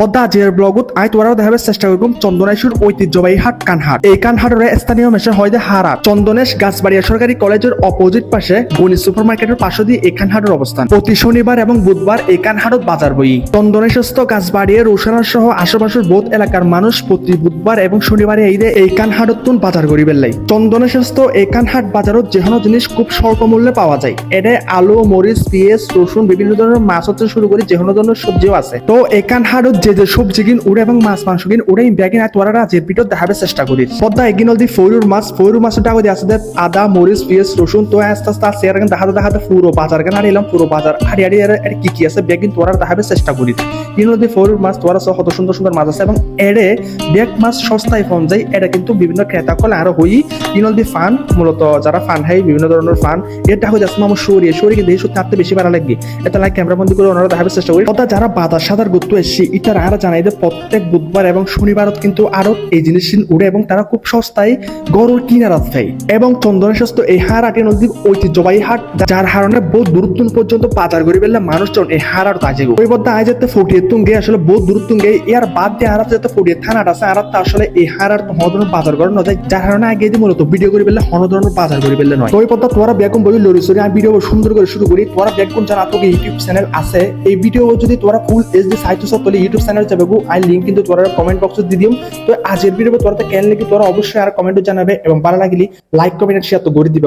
বদ্দা আজিৰ ব্লগত আই তোৰাও দেখাবে চেষ্টা কৰিম চন্দনেশ্বর ঐতিহ্যবাহী হাট কানহাট। এই কানহাটরে স্থানীয় মেশে হয় যে হারাত চন্দনেশ গাছবাড়িয়া সরকারি কলেজের অপোজিট পাশে গণি সুপার মার্কেটের পাশে দিয়ে এই কানহাটের অবস্থান প্রতি শনিবার এবং বুধবার এই কানহাটত বাজার বই চন্দনেশ্বস্ত গাছবাড়িয়া রোশানা সহ আশেপাশের বোধ এলাকার মানুষ প্রতি বুধবার এবং শনিবারে এই দে এই কানহাটতুন বাজার করি বেলাই চন্দনেশ্বস্ত এই কানহাট বাজারত যেকোনো জিনিস খুব স্বল্প মূল্যে পাওয়া যায়। এতে আলু মরিচ পেঁয়াজ রসুন বিভিন্ন ধরনের মাছ হতে শুরু করে যে কোনো ধরনের সবজিও আছে। তো এই কানহাটত যে যে সবজি কিন উড়ে এবং মাছ, মাংস কিন উড়ে ব্যাগিন আর তোরা রাজের পিঠত দেখাবে চেষ্টা করি। পদ্মা এগিন দি ফয়রুর মাছ ফয়রুর মাছ টাকা দিয়ে আছে আদা, মরিচ, পেঁয়াজ, রসুন, তো আস্তে আস্তে আছে আর দেখাতে দেখাতে পুরো বাজার কেন আর এলাম, পুরো বাজার। হারি আর আর কি কি আছে? ব্যাগিন তোরা দেখাবে চেষ্টা করি। ইন দি ফয়রুর মাছ তোরা সহ কত সুন্দর সুন্দর মাছ আছে এবং এড়ে ব্যাগ মাছ সস্তায় ফোন যায়। এটা কিন্তু বিভিন্ন ক্রেতা কলে আরও হই। ইন দি ফান, মূলত যারা ফান হাই বিভিন্ন ধরনের ফান। এটা হয়ে যাচ্ছে আমার শরীর শরীর কিন্তু এই সত্যি বেশি ভালো লাগবে। এটা লাইক ক্যামেরা বন্দি করে ওনারা দেখাবে চেষ্টা করি। কথা যারা বাজার সাদার গুরুত্ব এসছি ইটার আর জানাই যে প্রত্যেক বুধবার এবং শনিবারত কিন্তু আরও এই জিনিস উড়ে এবং তারা খুব সস্তায় গরুর কিনারাত পাই এবং চন্দনের স্বাস্থ্য এই হার আটি নদী ঐতিহ্যবাহী হাট, যার কারণে বহু দূরত্ব পর্যন্ত বাজার করি বেললে মানুষজন এই হার আর তাজে ওই বদ্ধ আয় যাতে ফটিয়ে তুঙ্গে, আসলে বহু দূরত্ব গে ইয়ার বাদ দিয়ে আর যাতে ফটিয়ে থানাটা আছে আর তা আসলে এই হার আর হনধরনের বাজার করে নয় যার কারণে আগে দিয়ে মূলত ভিডিও করে বেললে হনধরনের বাজার করে বেললে নয়। ওই পদ্ধতি তোরা বেগম বলি লড়ি সরি আমি ভিডিও সুন্দর করে শুরু করি। তোরা বেগম যারা তোকে ইউটিউব চ্যানেল আছে? এই ভিডিও যদি তোরা ফুল এস ডি সাইট তাহলে ইউটিউব চ্যানেল যাবে আই লিঙ্ক কিন্তু তোরা কমেন্ট বক্সে দিয়ে দিম তো আজের ভিডিও তোরা কেন লিখি তোরা অবশ্যই আর কমেন্টে জানাবে এবং ভালো লাগলে লাইক কমেন্ট শেয়ার তো করে দিবে।